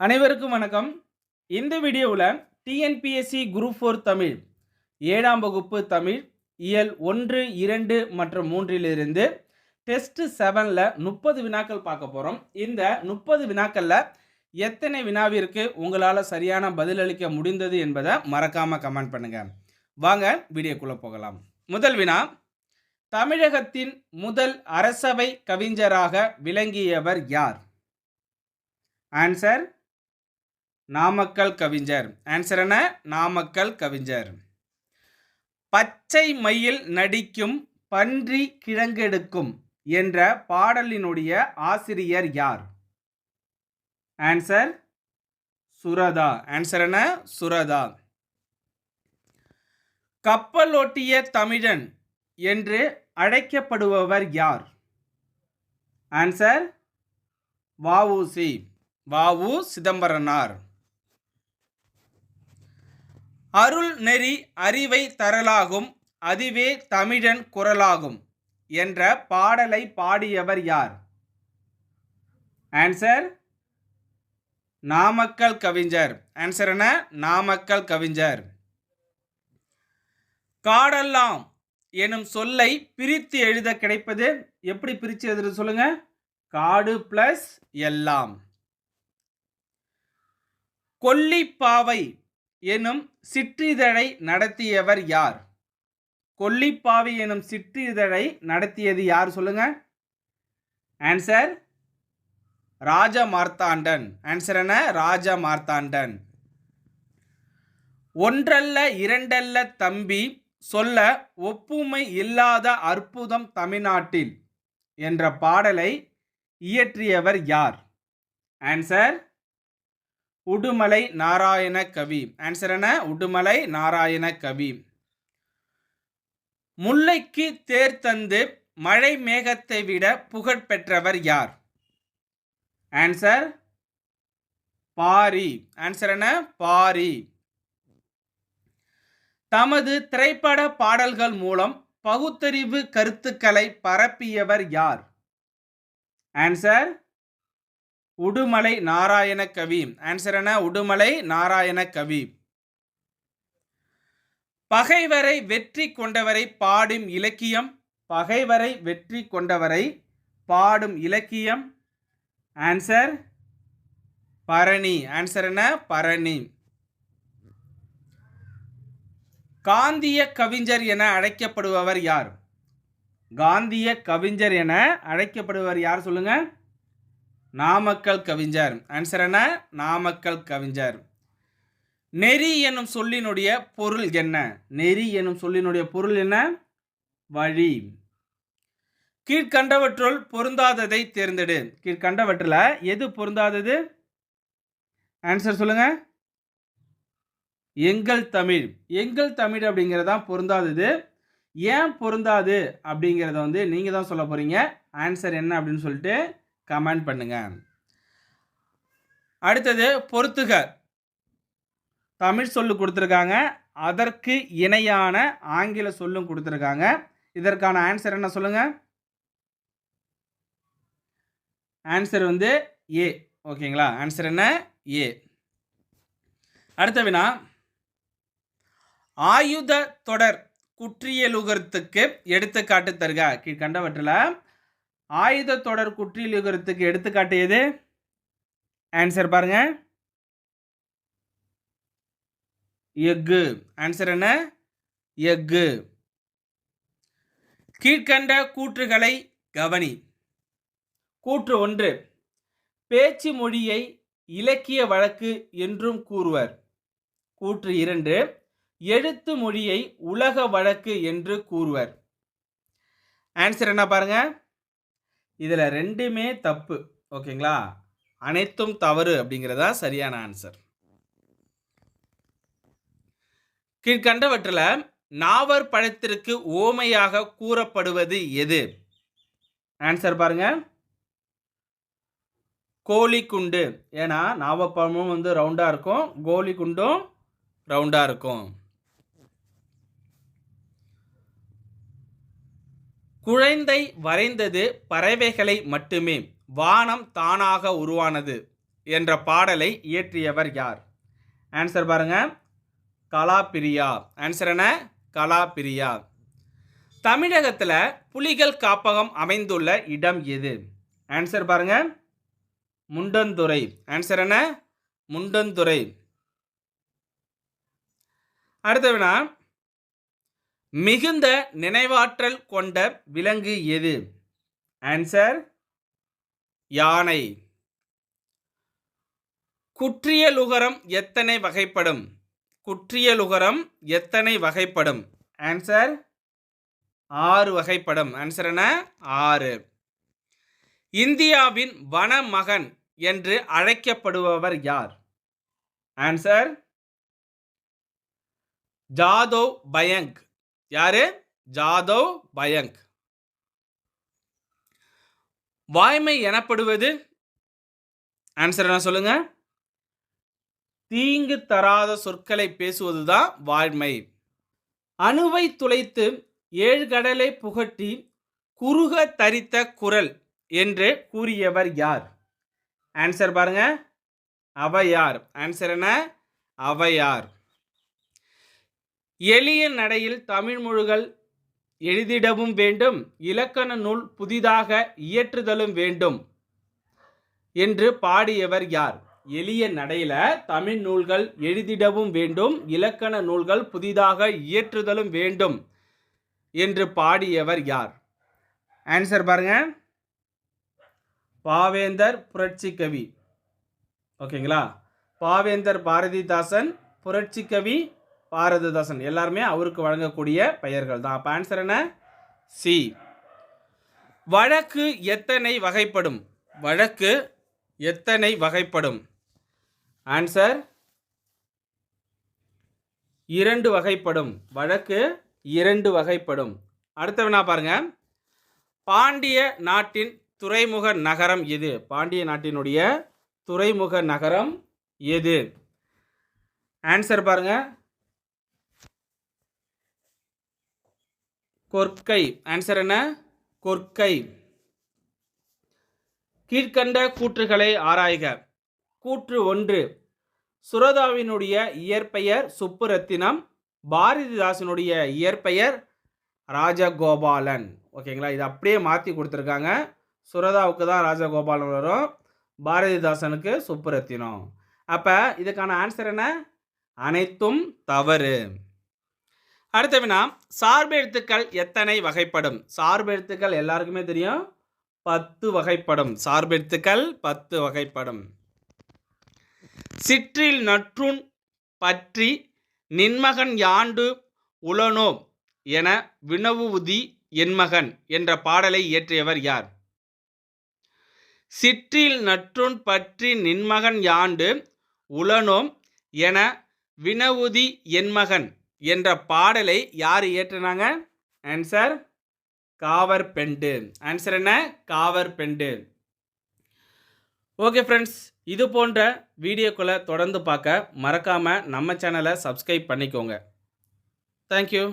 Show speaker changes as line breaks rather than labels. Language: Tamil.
அனைவருக்கும் வணக்கம். இந்த வீடியோவில் டிஎன்பிஎஸ்சி குரூப் ஃபோர் தமிழ் ஏழாம் வகுப்பு தமிழ் இயல் ஒன்று இரண்டு மற்றும் மூன்றிலிருந்து டெஸ்ட் செவனில் முப்பது வினாக்கள் பார்க்க போகிறோம் இந்த முப்பது வினாக்களில் எத்தனை வினாவிற்கு உங்களால் சரியான பதிலளிக்க முடிந்தது என்பதை மறக்காமல் கமெண்ட் பண்ணுங்கள் வாங்க வீடியோக்குள்ளே போகலாம். முதல் வினா தமிழகத்தின் முதல் அரசவை கவிஞராக விளங்கியவர் யார்? ஆன்சர் நாமக்கல் கவிஞர். ஆன்சர் என்ன? நாமக்கல் கவிஞர். பச்சை மயில் நடிக்கும் பன்றி கிழங்கெடுக்கும் என்ற பாடலினுடைய ஆசிரியர் யார்? ஆன்சர் சுரதா. ஆன்சர் என்ன? சுரதா. கப்பலோட்டிய தமிழன் என்று அழைக்கப்படுபவர் யார்? ஆன்சர் வாவுசி வாவு சிதம்பரனார். அருள் நெறி அறிவை தரலாகும் அதுவே தமிழன் குரலாகும் என்ற பாடலை பாடியவர் யார்? ஆன்சர் நாமக்கல் கவிஞர். ஆன்சர் என்ன? நாமக்கல் கவிஞர். காடெல்லாம் எனும் சொல்லை பிரித்து எழுத கிடைப்பது எப்படி பிரித்து எழுதுறது சொல்லுங்க? காடு பிளஸ் எல்லாம். கொல்லிப்பாவை எனும் சிற்றிதழை நடத்தியவர் யார்? கொல்லிப்பாவை எனும் சிற்றிதழை நடத்தியது யார் சொல்லுங்க? ஆன்சர் ராஜ மார்த்தாண்டன். ஆன்சர் என்ன? ராஜ மார்த்தாண்டன். ஒன்றல்ல இரண்டல்ல தம்பி சொல்ல ஒப்புமை இல்லாத அற்புதம் தமிழ்நாட்டில் என்ற பாடலை இயற்றியவர் யார்? ஆன்சர் உடுமலை நாராயண கவி. ஆன்சர் என்ன? உடுமலை நாராயண கவி. முல்லைக்கு தேர் தந்து மழை மேகத்தை விட புகழ் பெற்றவர் யார்? ஆன்சர் பாரி. ஆன்சர் என்ன? பாரி. தமது திரைப்பட பாடல்கள் மூலம் பகுத்தறிவு கருத்துக்களை பரப்பியவர் யார்? ஆன்சர் உடுமலை நாராயண கவி. ஆன்சர் என்ன? உடுமலை நாராயண கவி. பகைவரை வெற்றி கொண்டவரை பாடும் இலக்கியம். பகைவரை வெற்றி கொண்டவரை பாடும் இலக்கியம். ஆன்சர் பரணி. ஆன்சர் என்ன? பரணி. காந்திய கவிஞர் என அழைக்கப்படுபவர் யார்? காந்திய கவிஞர் என அழைக்கப்படுபவர் யார் சொல்லுங்கள் நாமக்கல் கவிஞர். ஆன்சர் என்ன? நாமக்கல் கவிஞர். நெறி எனும் சொல்லினுடைய பொருள் என்ன? நெறி எனும் சொல்லினுடைய பொருள் என்ன? வழி. கீழ்கண்டவற்றுள் பொருந்தாததை தேர்ந்தெடு. கீழ்கண்டவற்றில் எது பொருந்தாதது? ஆன்சர் சொல்லுங்க. எங்கள் தமிழ். எங்கள் தமிழ் அப்படிங்கிறது தான் பொருந்தாதது. ஏன் பொருந்தாது? அப்படிங்கிறத வந்து நீங்கள் தான் சொல்ல போகிறீங்க ஆன்சர் என்ன அப்படின்னு சொல்லிட்டு கமெண்ட் பண்ணுங்க. அடுத்தது பொறுத்துக. தமிழ் சொல்லு கொடுத்துருக்காங்க. அதற்கு இணையான ஆங்கில சொல்லும் கொடுத்துருக்காங்க. இதற்கான ஆன்சர் என்ன சொல்லுங்க? ஆன்சர் வந்து ஏ ஓகேங்களா ஆன்சர் என்ன? ஏ அடுத்த வினா. ஆயுத தொடர் குற்றியலுகத்துக்கு எடுத்துக்காட்டு தருக. கீழ்கண்டவற்றில் ஆயுத தொடர் குற்றியலுகரத்துக்கு எடுத்துக்காட்டு எது? ஆன்சர் பாருங்க. எஃகு. ஆன்சர் என்ன? எஃகு. கீழ்கண்ட கூற்றுகளை கவனி. கூற்று ஒன்று. பேச்சு மொழியை இலக்கிய வழக்கு என்றும் கூறுவர். கூற்று இரண்டு. எழுத்து மொழியை உலக வழக்கு என்று கூறுவர். ஆன்சர் என்ன பாருங்கள் இதில் ரெண்டுமே தப்பு ஓகேங்களா? அனைத்தும் தவறு அப்படிங்கிறதா சரியான ஆன்சர் கீழ்கண்டவற்றில் நாவர் பழத்திற்கு ஓமையாக கூறப்படுவது எது? ஆன்சர் பாருங்க. கோழி குண்டு ஏன்னா நாவப்பழமும் வந்து ரவுண்டாக இருக்கும் கோழி குண்டும் ரவுண்டாக இருக்கும். குழந்தை வரைந்தது பறவைகளை மட்டுமே வானம் தானாக உருவானது என்ற பாடலை இயற்றியவர் யார்? ஆன்சர் பாருங்க. கலாபிரியா. ஆன்சர் என்ன? கலாபிரியா. தமிழகத்தில் புலிகள் காப்பகம் அமைந்துள்ள இடம் எது? ஆன்சர் பாருங்க. முண்டந்துறை. ஆன்சர் என்ன? முண்டந்துறை. அடுத்த வினா மிகுந்த நினைவாற்றல் கொண்ட விலங்கு எது? ஆன்சர் யானை. குற்றியலுகரம் எத்தனை வகைப்படும்? குற்றியலுகரம் எத்தனை வகைப்படும்? ஆன்சர் ஆறு வகைப்படும். ஆன்சர் என்ன? ஆறு. இந்தியாவின் வனமகன் என்று அழைக்கப்படுபவர் யார்? ஆன்சர் ஜாதவ் பயங்க். யாரு? ஜாதவ் பயங்க். வாய்மை எனப்படுவது? ஆன்சர் என்ன சொல்லுங்க? தீங்கு தராத சொற்களை பேசுவதுதான் வாய்மை. அணுவை துளைத்து ஏழு கடலை புகட்டி குறுக தரித்த குரல் என்று கூறியவர் யார்? ஆன்சர் பாருங்க. அவையார். ஆன்சர் என்ன? அவையார். எளிய நடையில் தமிழ் மொழிகள் எழுதிடவும் வேண்டும் இலக்கண நூல் புதிதாக இயற்றுதலும் வேண்டும் என்று பாடியவர் யார்? எளிய நடையில் தமிழ் நூல்கள் எழுதிடவும் வேண்டும் இலக்கண நூல்கள் புதிதாக இயற்றுதலும் வேண்டும் என்று பாடியவர் யார்? ஆன்சர் பாருங்க. பாவேந்தர் புரட்சி கவி. ஓகேங்களா பாவேந்தர் பாரதிதாசன் புரட்சி கவி. பாரதிதாசன். எல்லாருமே அவருக்கு வழங்கக்கூடிய பெயர்கள் தான். அப்போ ஆன்சர் என்ன? சி வழக்கு எத்தனை வகைப்படும்? வழக்கு எத்தனை வகைப்படும்? ஆன்சர் இரண்டு வகைப்படும். வழக்கு இரண்டு வகைப்படும். அடுத்த வினா பாருங்க. பாண்டிய நாட்டின் துறைமுக நகரம் எது? பாண்டிய நாட்டினுடைய துறைமுக நகரம் எது? ஆன்சர் பாருங்கள் கொற்கை. ஆன்சர் என்ன? கொற்கை. கீழ்கண்ட கூற்றுகளை ஆராய்க. கூற்று ஒன்று. சுரதாவினுடைய இயற்பெயர் சுப்புரத்தினம் பாரதிதாசனுடைய இயற்பெயர் ராஜகோபாலன். ஓகேங்களா இது அப்படியே மாற்றி கொடுத்துருக்காங்க. சுரதாவுக்கு தான் ராஜகோபாலன் வரும். பாரதிதாசனுக்கு சுப்புரத்தினம். அப்போ இதுக்கான ஆன்சர் என்ன? அனைத்தும் தவறு. அடுத்த வினா சார்பெழுத்துக்கள் எத்தனை வகைப்படும்? சார்பெழுத்துக்கள் எல்லாருக்குமே தெரியும். பத்து வகைப்படும். சார்பெழுத்துக்கள் பத்து வகைப்படும். சிற்றில் நற்றுண் பற்றி நின்மகன் யாண்டு உலனோ என வினவுதி என்மகன் என்ற பாடலை இயற்றியவர் யார்? சிற்றில் நற்றுண் பற்றி நின்மகன் யாண்டு உலனோம் என வினவுதி என்மகன் என்ற பாடலை யார் இயற்றினாங்க? ஆன்சர் காவர் பெண்டு ஆன்சர் என்ன? காவர் பெண்டு ஓகே ஃப்ரெண்ட்ஸ் இது போன்ற வீடியோக்களை தொடர்ந்து பார்க்க மறக்காமல் நம்ம சேனலை சப்ஸ்கிரைப் பண்ணிக்கோங்க. தேங்க்யூ